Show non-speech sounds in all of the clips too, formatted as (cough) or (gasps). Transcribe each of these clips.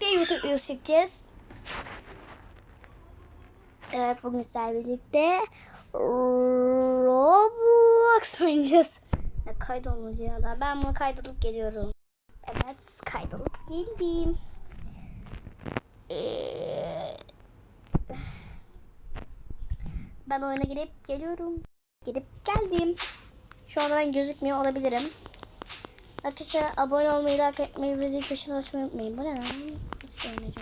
birlikte YouTube videosu çekeceğiz. Evet bugün sizlerle birlikte Roblox oynayacağız. Ya, kaydolmadı ya da ben bunu kaydolup geliyorum. Evet kaydolup geldim. Ben oyuna girip geliyorum. Girip geldim. Şu anda ben gözükmüyor olabilirim. Arkadaşlar abone olmayı, like etmeyi zil tuşuna açmayı unutmayın. Bu ne lan? Nasıl görünüyor?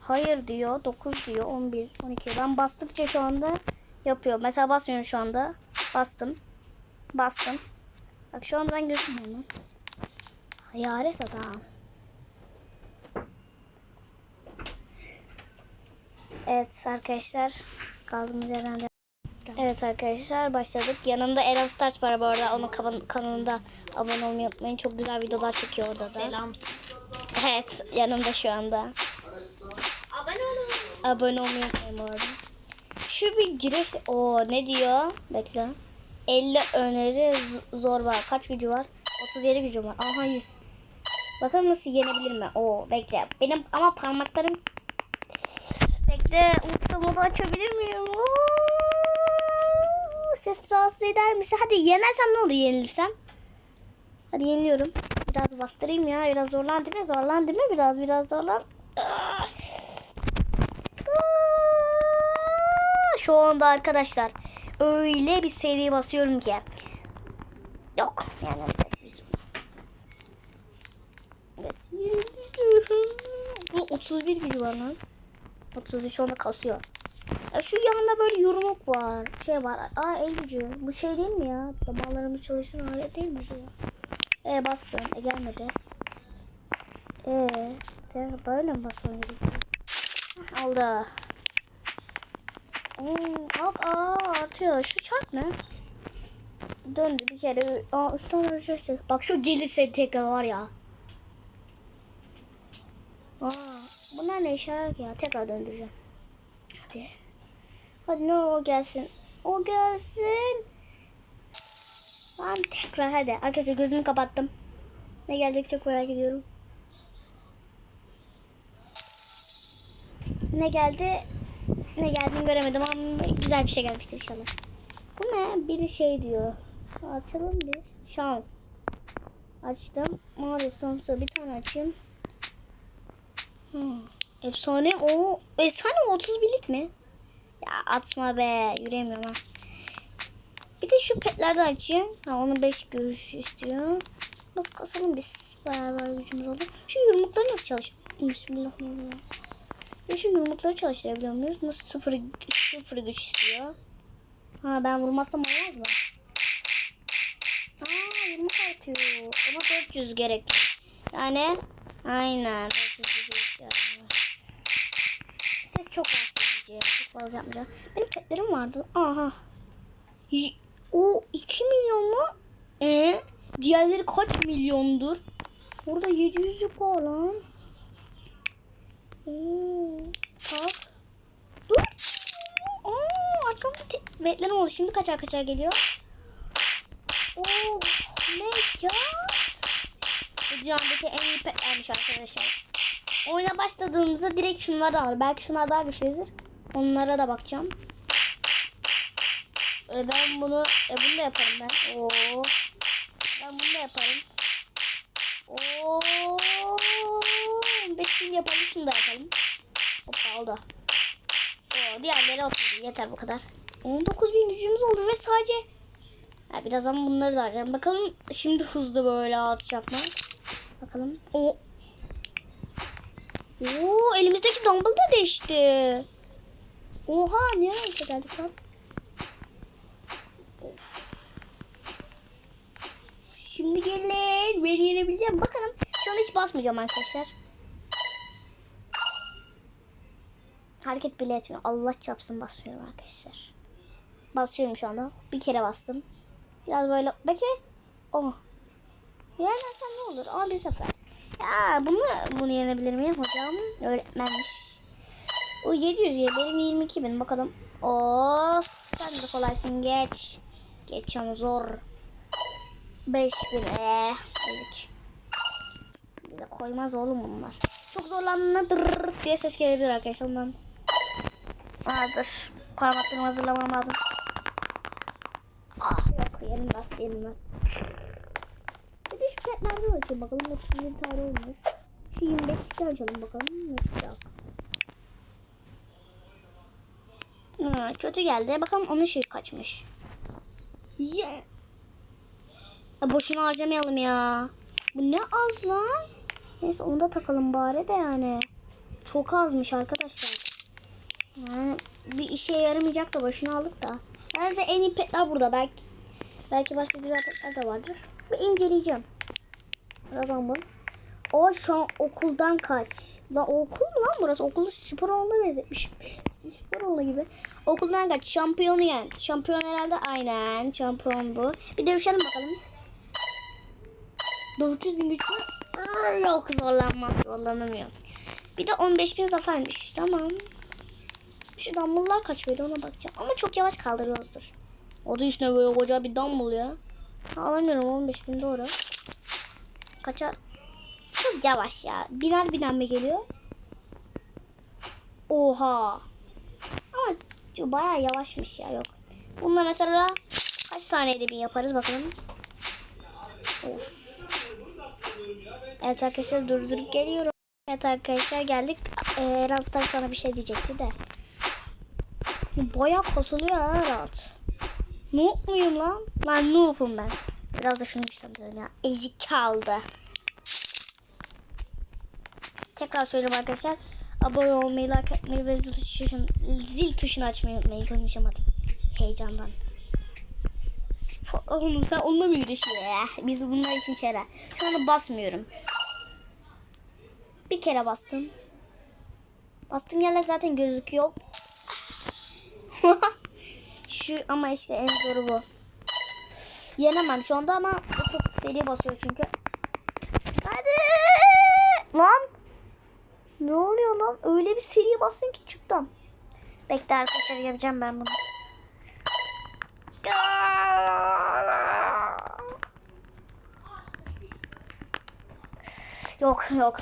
Hayır diyor. 9 diyor. 11, 12. Ben bastıkça şu anda yapıyor. Mesela basmıyorum şu anda. Bastım. Bastım. Bak şu anda ben gözükmüyorum lan. Hayalet adam. Evet arkadaşlar. Kaldığımız yerden. Evet arkadaşlar başladık. Yanımda Eren Starch var bu arada. Onun kanalında abone olmayı unutmayın. Çok güzel videolar çekiyor orada da. Selam. Evet yanımda şu anda. Abone olun. Abone olmayı unutmayın bu arada. Şu bir giriş... o ne diyor? Bekle. 50 öneri zor var. Kaç gücü var? 37 gücü var. Aha 100. Bakalım nasıl yenebilir mi? Oo bekle. Benim ama parmaklarım... Bekle. Ultra modu açabilir miyim? Oo, ses rahatsız eder misin? Hadi yenersem ne olur yenilirsem? Hadi yeniliyorum. Biraz bastırayım ya. Biraz zorlan değil mi? Zorlan değil mi? Biraz biraz zorlan. Ah. Aa, Şu anda arkadaşlar öyle bir seri basıyorum ki. Yok yani biz. Evet. Bu 31 gücü var lan. 33 onda kasıyor. Ya şu yanında böyle yumruk var. Şey var. Aa el. Bu şey değil mi ya? Damarlarımız çalışan alet değil mi acaba? E bastım. E gelmedi. E böyle mi basıyorum? Aldı. Oo, bak aa artıyor. Şu çark ne? Döndü bir kere. Aa üstten öleceksin. Bak şu gelirse tekrar var ya. Aa bunlar ne ki ya? Tekrar döndüreceğim. Hadi. Hadi ne o gelsin. O gelsin. Tamam tekrar hadi. Arkadaşlar gözümü kapattım. Ne gelecek çok merak ediyorum. Ne geldi? Ne geldiğini göremedim ama güzel bir şey gelmiştir inşallah. Bu ne? Biri şey diyor. Açalım bir. Şans. Açtım. Mavi sonsuza bir tane açayım. Hmm. Efsane o. Efsane 30 birlik mi? Ya atma be. Yürüyemiyorum ha. Bir de şu petlerden açayım. Ha onu 5 görüş istiyor. Nasıl kasalım biz. Bayağı gücümüz oldu. Şu yumrukları nasıl çalışıyor? Bismillahirrahmanirrahim. Ya şu yumrukları çalıştırabiliyor muyuz? Nasıl sıfır, sıfır güç istiyor? Ha ben vurmazsam olmaz mı? Aa yumruk artıyor. Ama 400 gerek. Yani aynen 400 gerek. Ses çok rahatsız Çok fazla yapmayacağım. Benim petlerim vardı. Aha. O 2 milyon mu? E? Diğerleri kaç milyondur? Orada 700'lük var lan. Oo, bak. Dur. Oo, arkamda betlerim oldu. Şimdi kaçar kaçar geliyor. Oh my god. Bu dünyadaki en iyi petlermiş arkadaşlar. Oyuna başladığınızda direkt şunlar da var. Belki şunlar daha güçlüdür. Onlara da bakacağım. E ben bunu, e bunu da yaparım ben. Oo. Ben bunu da yaparım. Oo. 5000 yapalım şunu da yapalım. Hoppa oldu. Oo, diğerleri oturdu. Yeter bu kadar. 19.000 gücümüz oldu ve sadece ha, biraz ama bunları da harcayacağım. Bakalım şimdi hızlı böyle atacak mı? Bakalım. O Oo, elimizdeki dumbbell da değişti. Oha niye öyle geldik lan? Şimdi gelin. Beni yenebileceğim. Bakalım. Şu an hiç basmayacağım arkadaşlar. Hareket bile etmiyor. Allah çapsın basmıyorum arkadaşlar. Basıyorum şu anda. Bir kere bastım. Biraz böyle. Belki. Oh. Yenersen ne olur? Ama bir sefer. Ya bunu bunu yenebilir miyim hocam? Öğretmenmiş. O 700 yer. Benim 22 bin. Bakalım. Of. Sen de kolaysın. Geç. Geç ama zor. 5000 eee. Ezik. Bize koymaz oğlum bunlar. çok zorlandığında dırırır diye ses gelebilir arkadaşlar ondan. Vardır. Parmaklarımı hazırlamam lazım. Ah yok yenilmez yenilmez. Bir de şu petlerden açayım bakalım 31 tane olmuş. Şu 25'likten açalım bakalım ne çıkacak. Ha, kötü geldi. Bakalım onun şey kaçmış. Yeah. Boşuna harcamayalım ya. Bu ne az lan. Neyse onu da takalım bari de yani. Çok azmış arkadaşlar. Yani bir işe yaramayacak da başına aldık da. Nerede en iyi petler burada belki. Belki başka güzel petler de vardır. Bir inceleyeceğim. Birazdan bunu. O şu an okuldan kaç. Lan okul mu lan burası? Okulu spor alanına benzetmişim. spor alanı gibi. Okuldan kaç. Şampiyonu yen. Şampiyon herhalde aynen. Şampiyon bu. Bir dövüşelim bakalım. 400 bin güç Yok zorlanmaz. Zorlanamıyor. Bir de 15 bin zafermiş. Tamam. Şu dumbbell'lar kaç veriyor ona bakacağım. Ama çok yavaş kaldırıyoruzdur. O da üstüne böyle koca bir dumbbell ya. Alamıyorum 15 bin doğru. Kaça? Çok yavaş ya. Biner biner mi geliyor? Oha. Ama şu bayağı yavaşmış ya yok. Bununla mesela kaç saniyede bir yaparız bakalım. Of. Evet arkadaşlar durdurup geliyorum. Evet arkadaşlar geldik. Ee, Rastlar bana bir şey diyecekti de. Bayağı kasılıyor ha rahat. Noob muyum lan? Lan noob'um ben. Biraz da şunu güçlendirelim ya. Ezik kaldı. Tekrar söyleyeyim arkadaşlar. Abone olmayı, like etmeyi ve zil tuşunu, zil tuşunu açmayı unutmayın. Konuşamadım. Heyecandan. Spor- Oğlum sen onunla mı yürüyüşüyor ya? Biz bunlar için şeyler. Şu anda basmıyorum. Bir kere bastım. Bastığım yerler zaten gözüküyor. (laughs) Şu ama işte en zoru bu. Yenemem şu anda ama çok seri basıyor çünkü. Hadi! Lan! Ne oluyor lan? Öyle bir seri bastın ki çıktım. Bekle arkadaşlar yapacağım ben bunu. Yok yok.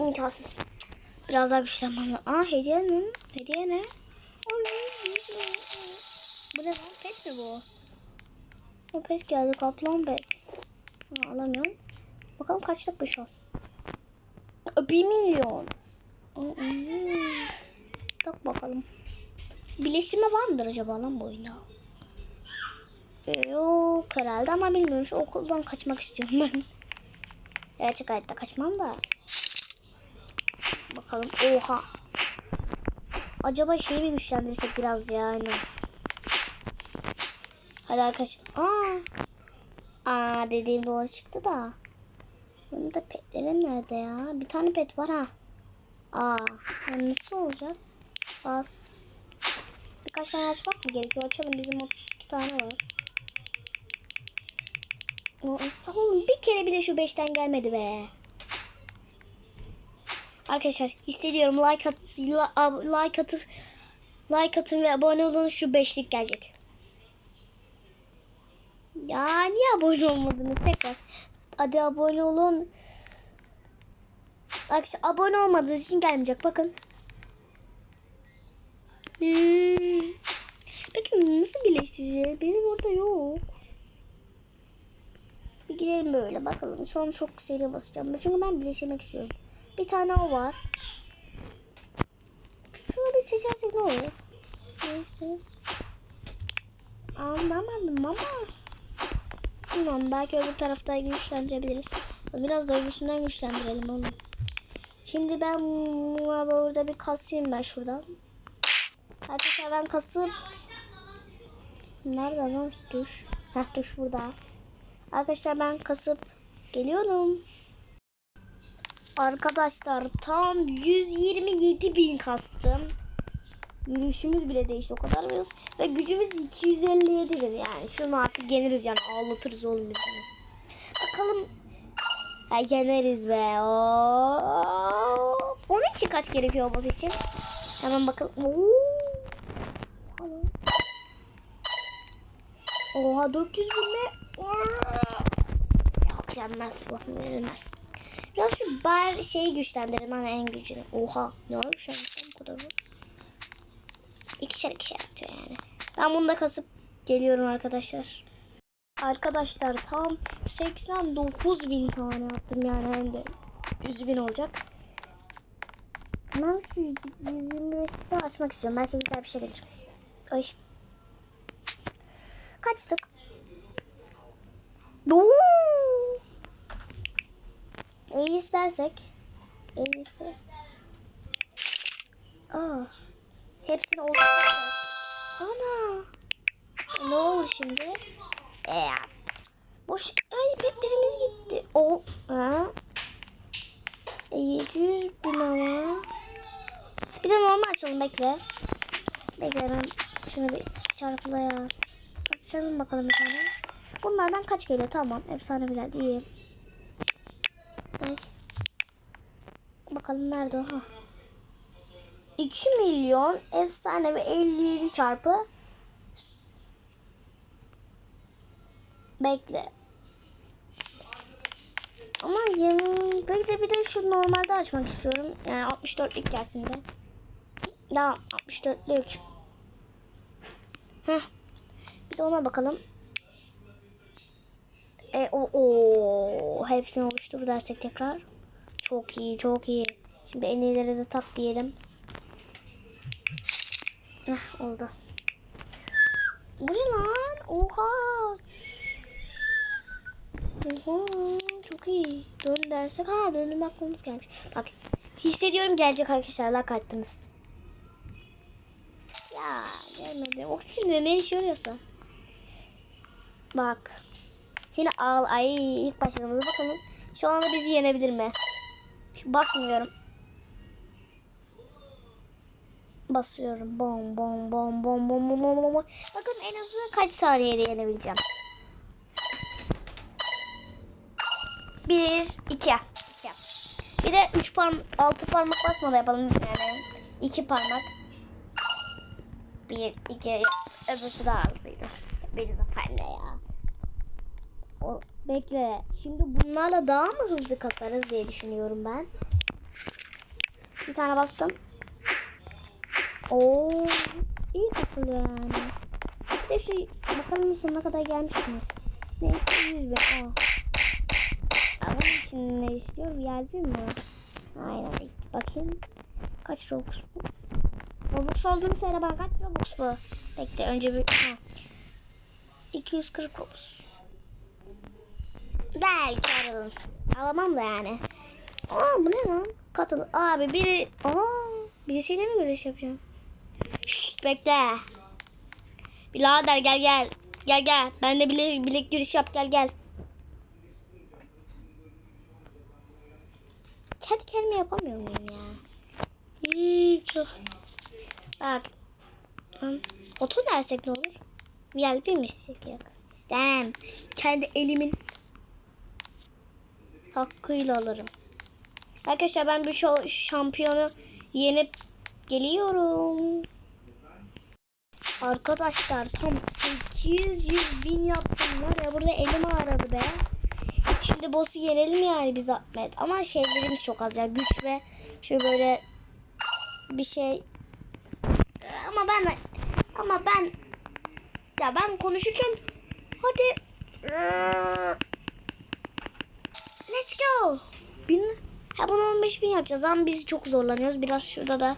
İmkansız. Biraz daha güçlenmem lazım. Aa hediye ne? Hediye ne? Bu ne lan? Pet mi bu? O pet geldi. Kaplan pet. Ha, alamıyorum. Bakalım kaçlık bu şu an. Aa, Bir milyon. Bak bakalım. Birleştirme var mıdır acaba lan bu oyunda? Yok herhalde ama bilmiyorum. Şu okuldan kaçmak istiyorum ben. (laughs) Gerçek hayatta kaçmam da. Bakalım. Oha. Acaba şeyi mi güçlendirsek biraz yani? Hadi arkadaş. Aa. Aa dediğim doğru çıktı da. Benim de petlerim nerede ya? Bir tane pet var ha. Aa. Yani nasıl olacak? Bas. Birkaç tane açmak mı gerekiyor? Açalım. Bizim 32 tane var. Oğlum bir kere bile şu 5'ten gelmedi be. Arkadaşlar hissediyorum like at like atır like atın ve abone olun şu beşlik gelecek. Ya niye abone olmadınız tekrar? Hadi abone olun. Arkadaşlar abone olmadığınız için gelmeyecek bakın. Hmm. Peki nasıl birleştireceğiz? Benim orada yok. Bir gidelim böyle bakalım. Şu an çok seri basacağım. Çünkü ben birleştirmek istiyorum. Bir tane o var. Şunu bir seçersek ne olur? Neyse. Anlamadım ama. Bilmiyorum belki öbür tarafta güçlendirebiliriz. Biraz da öbürsünden güçlendirelim onu. Şimdi ben burada bir kasayım ben şuradan. Arkadaşlar ben kasıp Nerede lan tuş? Heh tuş burada. Arkadaşlar ben kasıp geliyorum. Arkadaşlar tam 127 bin kastım. Yürüyüşümüz bile değişti o kadar biz. Ve gücümüz 257 bin yani. Şunu artık yeniriz yani ağlatırız oğlum biz bunu. Bakalım. Ha, yeneriz be. Oo. Onun için kaç gerekiyor boss için? Hemen bakalım. Oo. Oha 400 bin mi? Yok gelmez bu verilmez. Biraz şu bar şeyi güçlendirelim hani en gücünü. Oha ne olmuş şu an bu kadar mı? İkişer ikişer atıyor yani. Ben bunu da kasıp geliyorum arkadaşlar. Arkadaşlar tam 89 bin tane attım yani hem de 100 bin olacak. Ben şu 125'i açmak istiyorum. Belki güzel bir şey gelir. Ay. Kaçtık. Doo. İyi istersek. İyisi. Aa. Hepsini oluşturacağız. Ana. Ne oldu şimdi? Ee, boş ay petlerimiz gitti. O ha? E, 700 bin ama. Bir de normal açalım bekle. Bekle ben şunu bir çarpılaya. Açalım bakalım bir tane. Bunlardan kaç geliyor? Tamam. Efsane geldi. İyi. Ay. Bakalım nerede o? Ha. 2 milyon efsane ve 57 çarpı Bekle. Ama yeni... Bekle bir de şu normalde açmak istiyorum. Yani 64'lük gelsin de. Daha 64'lük. Heh. Bir de ona bakalım. E, o, o hepsini oluştur dersek tekrar. Çok iyi, çok iyi. Şimdi en iyileri de tak diyelim. Heh, oldu. Bu ne lan? Oha. Çok iyi. Dön dersek ha dönüm aklımız gelmiş. Bak hissediyorum gelecek arkadaşlar like attınız. Ya gelmedi. Oksijenle ne işe yarıyorsa. Bak. Seni al. Ay ilk başladığımızda bakalım. Şu anda bizi yenebilir mi? Basmıyorum. Basıyorum. Bom bom bom bom bom bom bom bom. Bakın en azından kaç saniyede yenebileceğim. Bir, iki. iki. Bir de üç parmak, altı parmak basmadan yapalım yani. İki parmak. Bir, iki, öbürsü daha hızlıydı. Bir zafer ne ya? O, bekle. Şimdi bunlarla daha mı hızlı kasarız diye düşünüyorum ben. Bir tane bastım. Oo, iyi kasılıyor yani. Bir de şu bakalım sonuna kadar gelmiş miyiz? Neyse 100 bin. Aa. Bunun için ne istiyor? VIP mi? Aynen. Bakayım. Kaç Robux bu? Robux olduğunu söyle bana. Kaç Robux bu? Bekle önce bir... Ha. 240 Robux. Belki aralım. Alamam da yani. Aa bu ne lan? Katıl. Abi biri... Aa birisiyle mi görüş yapacağım? Şşt bekle. Birader gel gel. Gel gel. Ben de bilek, bilek yürüyüş yap gel gel. Kendi kendime yapamıyor muyum ya? İyi çok. Bak. Otur dersek ne olur? VIP mi isteyecek yok. İstemem. Kendi elimin hakkıyla alırım. Arkadaşlar ben bir şampiyonu yenip geliyorum. Arkadaşlar tam 800 bin yaptım var ya burada elim ağrıdı be. Şimdi boss'u yenelim yani biz Ahmet. Ama şeylerimiz çok az ya. Güç ve şu böyle bir şey. Ama ben ama ben ya ben konuşurken hadi let's go. Bin, ha bunu 15 bin yapacağız ama biz çok zorlanıyoruz. Biraz şurada da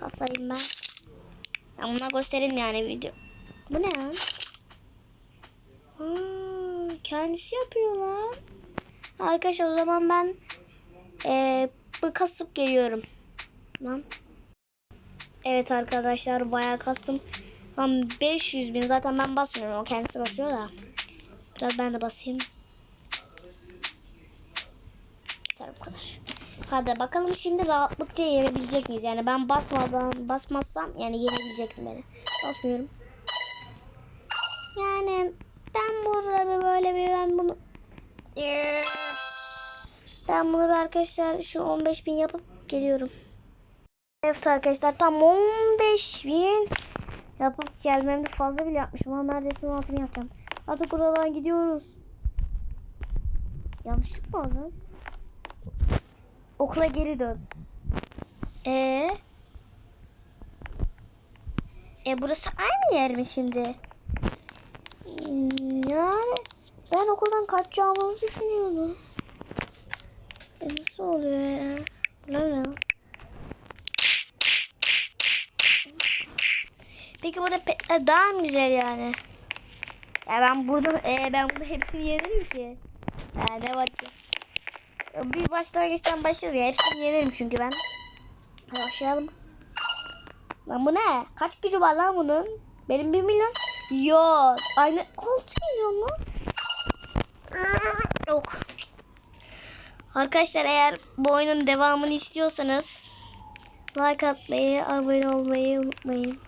kasayım ben. Ben buna göstereyim yani video. Bu ne lan? Kendisi yapıyor lan. Arkadaşlar o zaman ben ee, bu kasıp geliyorum. Lan. Evet arkadaşlar bayağı kastım. Tam 500 bin zaten ben basmıyorum o kendisi basıyor da. Biraz ben de basayım. Yeter bu kadar. Hadi bakalım şimdi rahatlıkça yenebilecek miyiz? Yani ben basmadan basmazsam yani yenebilecek mi beni? Basmıyorum. Yani ben burada bir böyle bir ben bunu ben bunu arkadaşlar şu 15 bin yapıp geliyorum. Evet arkadaşlar tam 15 bin yapıp gelmemde fazla bile yapmışım ama neredeyse 16 bin yapacağım. Artık buradan gidiyoruz. Yanlışlık mı oldu? okula geri dön. Ee? E burası aynı yer mi şimdi? Hmm, Yani ben okuldan kaçacağımı düşünüyordum. E nasıl oluyor ya? Bilmiyorum. Peki burada petler daha mı güzel yani? Ya ben burada e, ben burada hepsini yenerim ki. Ya ne var ki? Bir başlangıçtan başlayalım ya. Hepsini yenerim çünkü ben. Hadi başlayalım. Lan bu ne? Kaç gücü var lan bunun? Benim 1 milyon. Yok. Aynı 6 milyon mu? Yok. Arkadaşlar eğer bu oyunun devamını istiyorsanız like atmayı, abone olmayı unutmayın.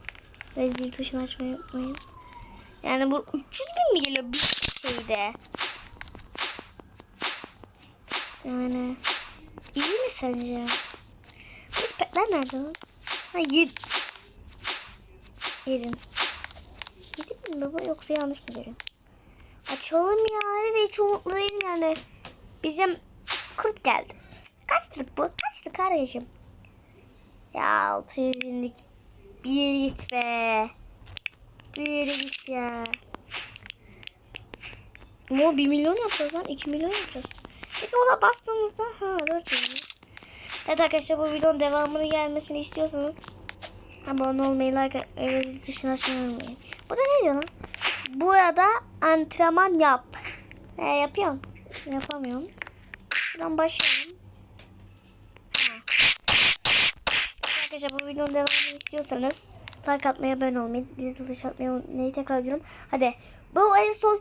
Ve zil tuşunu açmayı unutmayın. Yani bu 300 bin mi geliyor bir şeyde? Yani iyi mi sence? Petler nerede lan? Ha yedi. Yedin. Yedi bin mi bu yoksa yanlış mı görüyorum? Açalım ya. De hiç değilim yani. Bizim kurt geldi. Kaçlık bu? Kaçlık kardeşim? Ya 600 binlik bir yere git be. Bir yere git ya. Ama 1 milyon yapacağız lan. 2 milyon yapacağız. Peki ona bastığımızda ha 400 bin. Evet arkadaşlar bu videonun devamını gelmesini istiyorsanız abone olmayı, like zil tuşunu açmayı unutmayın. Bu da ne diyor lan? Burada antrenman yap. E, yapıyorum. Yapamıyorum. Şuradan başlayalım. Arkadaşlar bu videonun devamını istiyorsanız like atmayı, abone olmayı, zil tuşu atmayı unutmayın. Tekrar diyorum. Hadi. Bu en son... (gasps)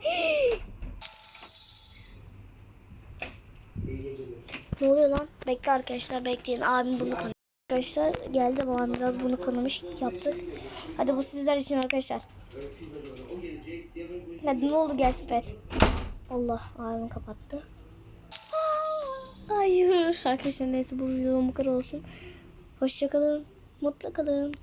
ne oluyor lan? Bekle arkadaşlar bekleyin. Abim bunu kanamış. Arkadaşlar geldi babam biraz bunu kanamış yaptık. Hadi bu sizler için arkadaşlar. Ne oldu pet. Allah abim kapattı. Hayır. Arkadaşlar neyse bu videom bu kadar olsun. Hoşçakalın. Mutlu kalın.